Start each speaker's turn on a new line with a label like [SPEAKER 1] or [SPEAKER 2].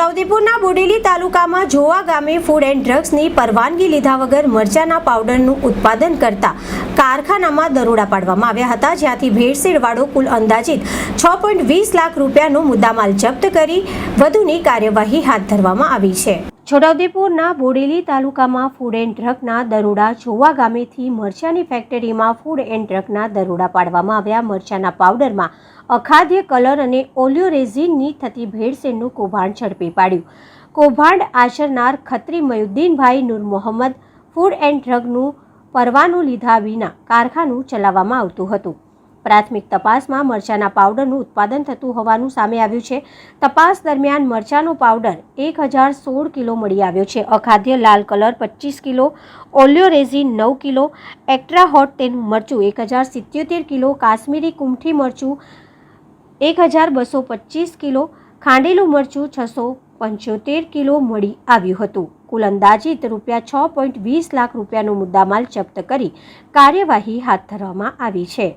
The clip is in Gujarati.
[SPEAKER 1] છોટાઉદેપુરના બોડેલી તાલુકામાં જોવા ગામે ફૂડ એન્ડ ડ્રગ્સની પરવાનગી લીધા વગર મરચાના પાવડરનું ઉત્પાદન કરતા કારખાનામાં દરોડા પાડવામાં આવ્યા હતા, જ્યાંથી ભેળસેળવાળો કુલ અંદાજિત છ પોઈન્ટ વીસ લાખ રૂપિયાનો મુદ્દામાલ જપ્ત કરી વધુની કાર્યવાહી હાથ ધરવામાં આવી છે. છોટાઉદેપુરના બોડેલી તાલુકામાં ફૂડ એન્ડ ડ્રગના દરોડા જોવા ગામેથી મરચાની ફેક્ટરીમાં ફૂડ એન્ડ ડ્રગના દરોડા પાડવામાં આવ્યા. મરચાના પાવડરમાં અખાદ્ય કલર અને ઓલિયોરેઝિનની થતી ભેળસેળનું કૌભાંડ ઝડપી પાડ્યું. કૌભાંડ આચરનાર ખત્રી મયુદ્દીનભાઈ નૂર મોહમ્મદ ફૂડ એન્ડ ડ્રગનું પરવાનું લીધા વિના કારખાનું ચલાવવામાં આવતું હતું. પ્રાથમિક તપાસમાં મરચાના પાવડરનું ઉત્પાદન થતું હોવાનું સામે આવ્યું છે. તપાસ દરમિયાન મરચાનો પાવડર એક હજાર સોળ કિલો મળી આવ્યો છે. અખાદ્ય લાલ કલર પચીસ કિલો ઓલિયોરેઝિન નવ કિલો, એક્ટ્રા હોટ તેનું મરચું એક હજાર સિત્યોતેર કિલો, કાશ્મીરી કુમઠી મરચું એક હજાર બસો પચીસ કિલો, ખાંડેલું મરચું છસો પંચોતેર કિલો મળી આવ્યું હતું. કુલ અંદાજિત રૂપિયા છ પોઈન્ટ વીસ લાખ રૂપિયાનો મુદ્દામાલ જપ્ત કરી કાર્યવાહી હાથ ધરવામાં આવી છે.